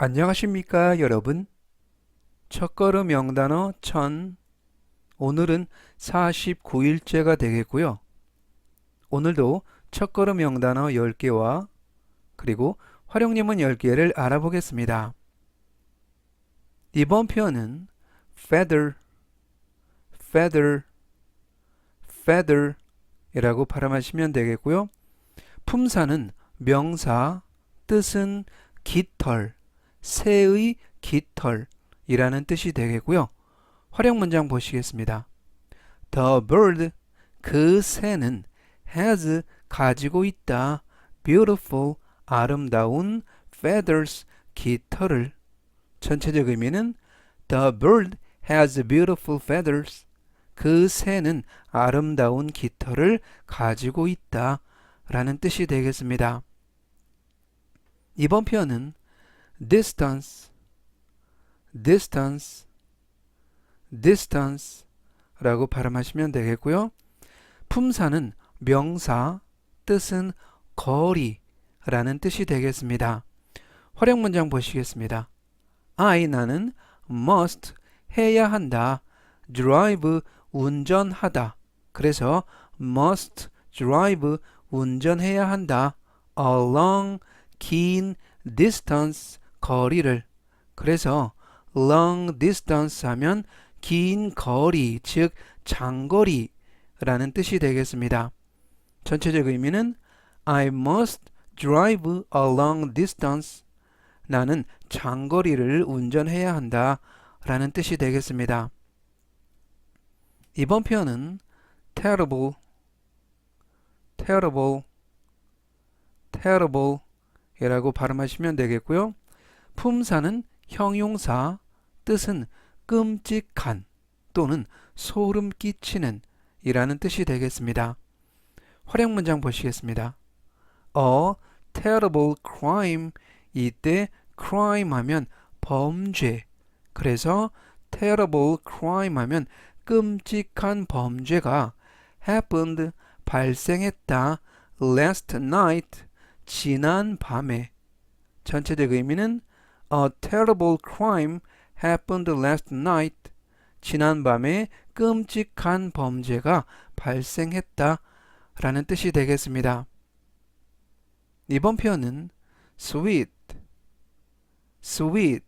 안녕하십니까 여러분. 첫걸음 명단어 1000 오늘은 49일째가 되겠고요. 오늘도 첫걸음 명단어 10개와 그리고 활용문문 10개를 알아보겠습니다. 이번 표현은 feather feather feather 이라고 발음하시면 되겠고요. 품사는 명사 뜻은 깃털 새의 깃털이라는 뜻이 되겠고요. 활용 문장 보시겠습니다. The bird 그 새는 has 가지고 있다. beautiful 아름다운 feathers 깃털을 전체적 의미는 The bird has beautiful feathers 그 새는 아름다운 깃털을 가지고 있다 라는 뜻이 되겠습니다. 이번 표현은 distance, distance, distance 라고 발음하시면 되겠고요. 품사는 명사, 뜻은 거리 라는 뜻이 되겠습니다. 활용 문장 보시겠습니다. I 나는 must 해야 한다. drive 운전하다. 그래서 must drive 운전해야 한다. along 긴 distance 거리를 그래서 long distance 하면 긴 거리 즉 장거리라는 뜻이 되겠습니다. 전체적 의미는 I must drive a long distance 나는 장거리를 운전해야 한다 라는 뜻이 되겠습니다. 이번 표현은 terrible, terrible, terrible 이라고 발음하시면 되겠고요. 품사는 형용사, 뜻은 끔찍한 또는 소름 끼치는 이라는 뜻이 되겠습니다. 활용 문장 보시겠습니다. A terrible crime 이때 crime 하면 범죄 그래서 terrible crime 하면 끔찍한 범죄가 happened 발생했다 last night 지난 밤에 전체적 의미는 A terrible crime happened last night. 지난 밤에 끔찍한 범죄가 발생했다 라는 뜻이 되겠습니다. 이번 표현은 sweet, sweet,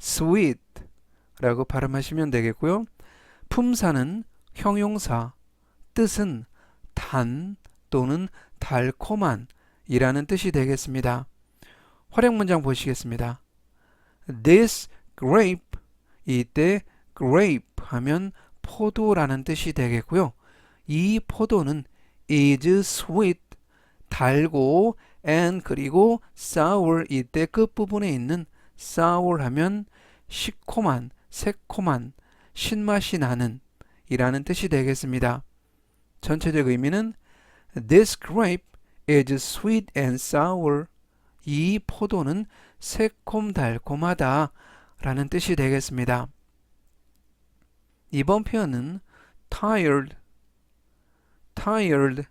sweet 라고 발음하시면 되겠고요. 품사는 형용사, 뜻은 단 또는 달콤한 이라는 뜻이 되겠습니다. 활용 문장 보시겠습니다. This grape 이때 grape 하면 포도라는 뜻이 되겠고요. 이 포도는 is sweet 달고 and 그리고 sour 이때 끝부분에 있는 sour 하면 시콤한, 새콤한, 신맛이 나는 이라는 뜻이 되겠습니다. 전체적 의미는 This grape is sweet and sour. 이 포도는 새콤달콤하다 라는 뜻이 되겠습니다. 이번 표현은 tired, tired,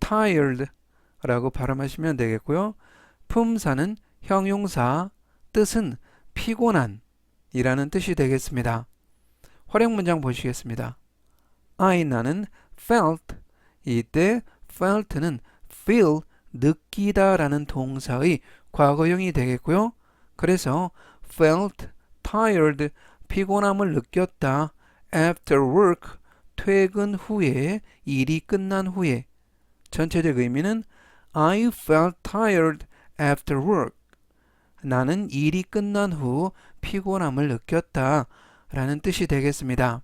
tired 라고 발음하시면 되겠고요. 품사는 형용사, 뜻은 피곤한 이라는 뜻이 되겠습니다. 활용 문장 보시겠습니다. I 나는 felt 이때 felt는 feel 느끼다 라는 동사의 과거형이 되겠고요. 그래서 felt tired 피곤함을 느꼈다. after work 퇴근 후에 일이 끝난 후에. 전체적 의미는 I felt tired after work. 나는 일이 끝난 후 피곤함을 느꼈다 라는 뜻이 되겠습니다.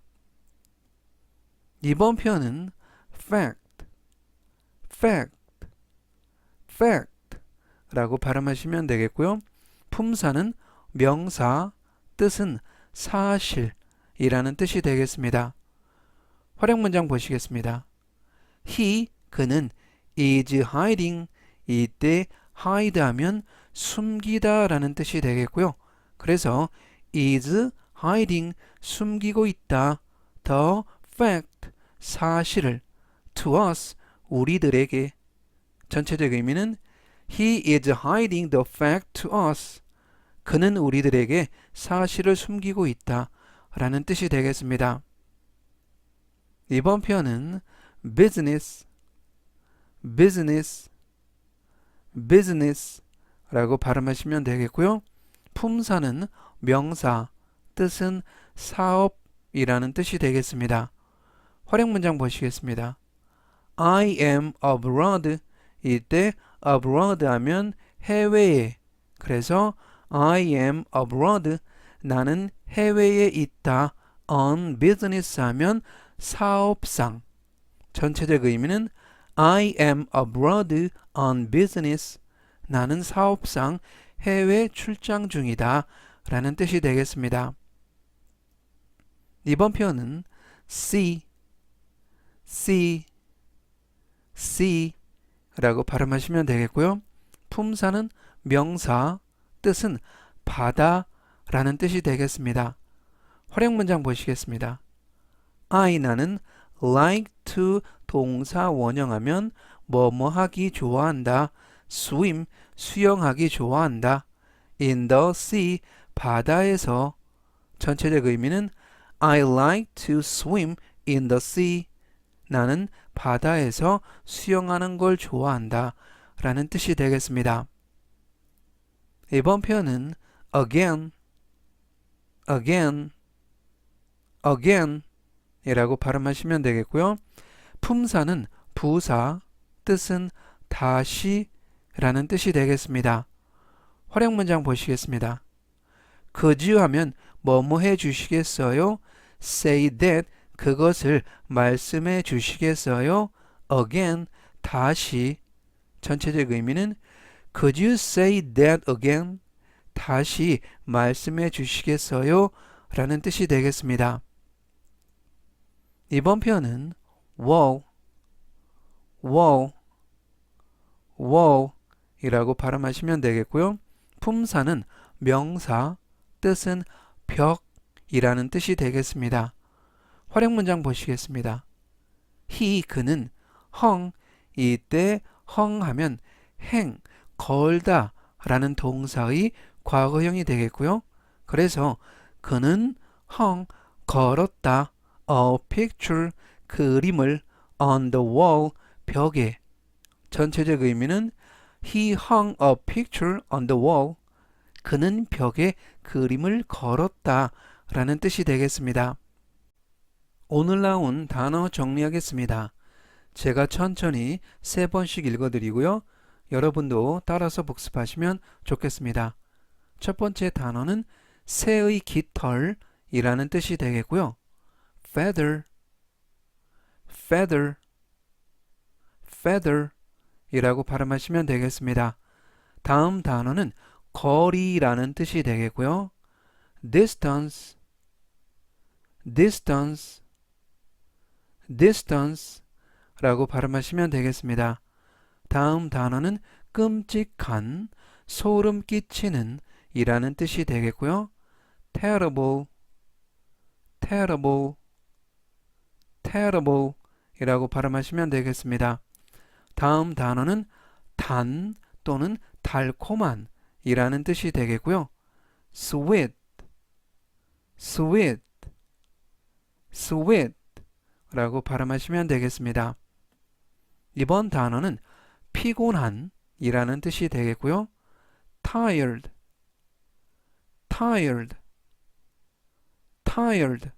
이번 표현은 fact. fact, fact 라고 발음하시면 되겠고요. 품사는 명사, 뜻은 사실 이라는 뜻이 되겠습니다. 활용 문장 보시겠습니다. He, 그는 is hiding 이때 hide 하면 숨기다 라는 뜻이 되겠고요. 그래서 is hiding 숨기고 있다. the fact 사실을 to us 우리들에게 전체적 의미는 He is hiding the fact to us. 그는 우리들에게 사실을 숨기고 있다. 라는 뜻이 되겠습니다. 이번 표현은 business, business, business 라고 발음하시면 되겠고요. 품사는 명사, 뜻은 사업이라는 뜻이 되겠습니다. 활용 문장 보시겠습니다. I am abroad. 이때 abroad 하면 해외에. 그래서 I am abroad. 나는 해외에 있다. on business 하면 사업상. 전체적 의미는 I am abroad on business. 나는 사업상 해외 출장 중이다. 라는 뜻이 되겠습니다. 이번 표현은 see, see, see 라고 발음하시면 되겠고요. 품사는 명사, 뜻은 바다 라는 뜻이 되겠습니다. 활용 문장 보시겠습니다. I 나는 like to 동사 원형하면 뭐뭐 하기 좋아한다. swim 수영하기 좋아한다. in the sea 바다에서 전체적 의미는 I like to swim in the sea. 나는 바다에서 수영하는 걸 좋아한다. 라는 뜻이 되겠습니다. 이번 표현은 again, again, again 이라고 발음하시면 되겠고요. 품사는 부사, 뜻은 다시 라는 뜻이 되겠습니다. 활용 문장 보시겠습니다. could you 하면 뭐뭐 해 주시겠어요? say that 그것을 말씀해 주시겠어요? again 다시 전체적 의미는 could you say that again? 다시 말씀해 주시겠어요? 라는 뜻이 되겠습니다. 이번 표현은 wow, wow, wow 이라고 발음하시면 되겠고요. 품사는 명사, 뜻은 벽이라는 뜻이 되겠습니다. 활용 문장 보시겠습니다. he 그는 헝 이때 헝 하면 행 걸다 라는 동사의 과거형이 되겠고요. 그래서 그는 헝 걸었다 a picture 그림을 on the wall 벽에 전체적 의미는 he hung a picture on the wall 그는 벽에 그림을 걸었다 라는 뜻이 되겠습니다. 오늘 나온 단어 정리하겠습니다. 제가 천천히 세 번씩 읽어드리고요. 여러분도 따라서 복습하시면 좋겠습니다. 첫 번째 단어는 새의 깃털이라는 뜻이 되겠고요. feather, feather, feather 이라고 발음하시면 되겠습니다. 다음 단어는 거리라는 뜻이 되겠고요. distance, distance, distance 라고 발음하시면 되겠습니다. 다음 단어는 끔찍한, 소름 끼치는 이라는 뜻이 되겠고요. terrible, terrible, terrible 이라고 발음하시면 되겠습니다. 다음 단어는 단 또는 달콤한 이라는 뜻이 되겠고요. sweet, sweet, sweet 라고 발음하시면 되겠습니다. 이번 단어는 피곤한 이라는 뜻이 되겠고요. tired, tired, tired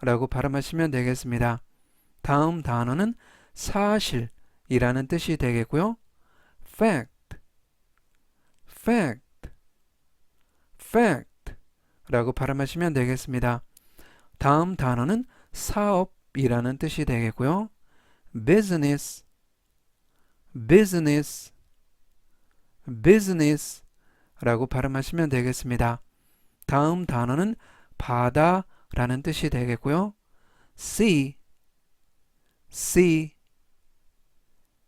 라고 발음하시면 되겠습니다. 다음 단어는 사실 이라는 뜻이 되겠고요. fact, fact, fact 라고 발음하시면 되겠습니다. 다음 단어는 사업 이라는 뜻이 되겠고요. business, business, business 라고 발음하시면 되겠습니다. 다음 단어는 바다 라는 뜻이 되겠고요. sea, sea,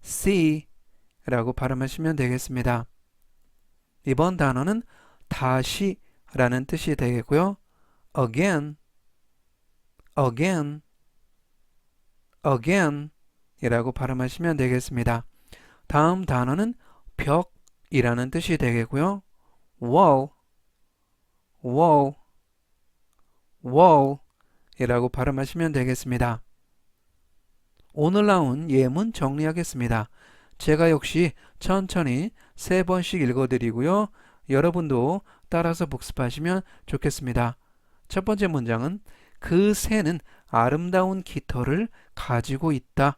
sea 라고 발음하시면 되겠습니다. 이번 단어는 다시 라는 뜻이 되겠고요. again, again, again 이라고 발음하시면 되겠습니다. 다음 단어는 이라는 뜻이 되겠고요. wall, wall, wall 이라고 발음하시면 되겠습니다. 오늘 나온 예문 정리하겠습니다. 제가 역시 천천히 세 번씩 읽어드리고요. 여러분도 따라서 복습하시면 좋겠습니다. 첫 번째 문장은 그 새는 아름다운 깃털을 가지고 있다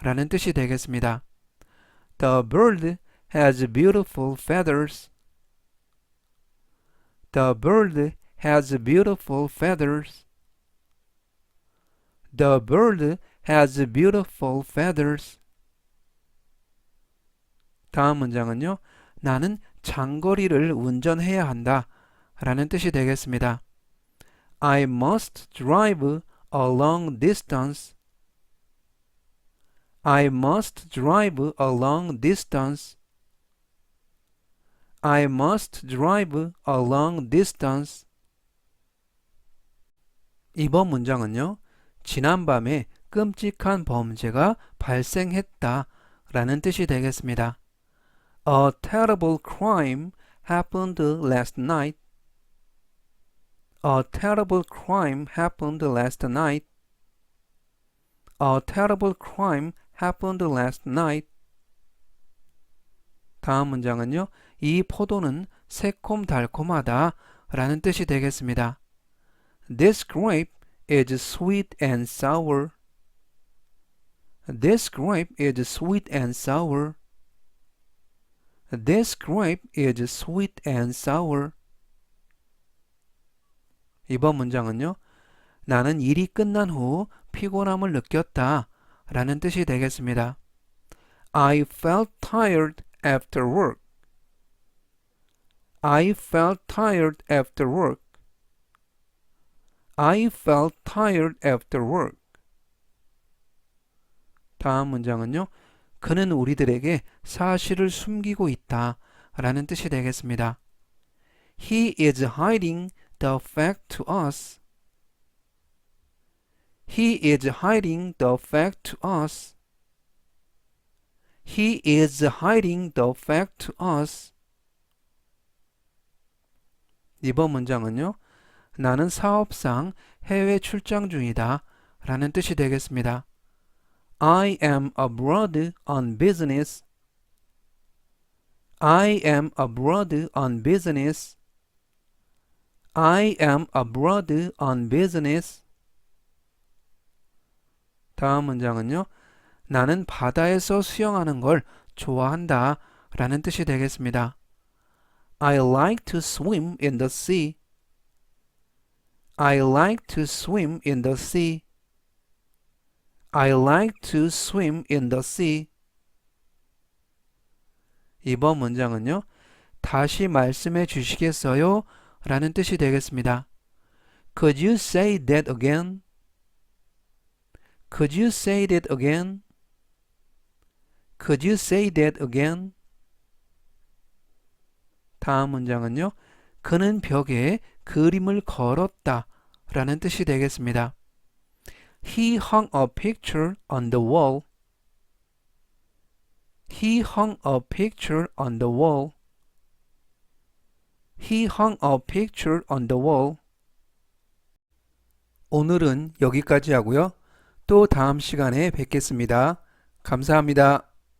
라는 뜻이 되겠습니다. The bird has beautiful feathers. The bird has beautiful feathers. The bird has beautiful feathers. 다음 문장은요. 나는 장거리를 운전해야 한다 라는 뜻이 되겠습니다. I must drive a long distance. I must drive a long distance. I must drive a long distance. 이번 문장은요. 지난밤에 끔찍한 범죄가 발생했다 라는 뜻이 되겠습니다. A terrible crime happened last night. A terrible crime happened last night. A terrible crime happened last night. 다음 문장은요. 이 포도는 새콤달콤하다 라는 뜻이 되겠습니다. This grape is sweet and sour. This grape is sweet and sour. This grape is sweet and sour. 이번 문장은요. 나는 일이 끝난 후 피곤함을 느꼈다 라는 뜻이 되겠습니다. I felt tired after work. I felt tired after work. I felt tired after work. 다음 문장은요. 그는 우리들에게 사실을 숨기고 있다 라는 뜻이 되겠습니다. He is hiding the fact to us. He is hiding the fact to us. He is hiding the fact to us. 이번 문장은요. 나는 사업상 해외 출장 중이다 라는 뜻이 되겠습니다. I am abroad on business. I am abroad on business. I am abroad on business. 다음 문장은요. 나는 바다에서 수영하는 걸 좋아한다 라는 뜻이 되겠습니다. I like to swim in the sea. I like to swim in the sea. I like to swim in the sea. 이번 문장은요. 다시 말씀해 주시겠어요? 라는 뜻이 되겠습니다. Could you say that again? Could you say that again? Could you say that again? 다음 문장은요. 그는 벽에 그림을 걸었다 라는 뜻이 되겠습니다. He hung a picture on the wall. He hung a picture on the wall. He hung a picture on the wall. 오늘은 여기까지 하고요. 또 다음 시간에 뵙겠습니다. 감사합니다.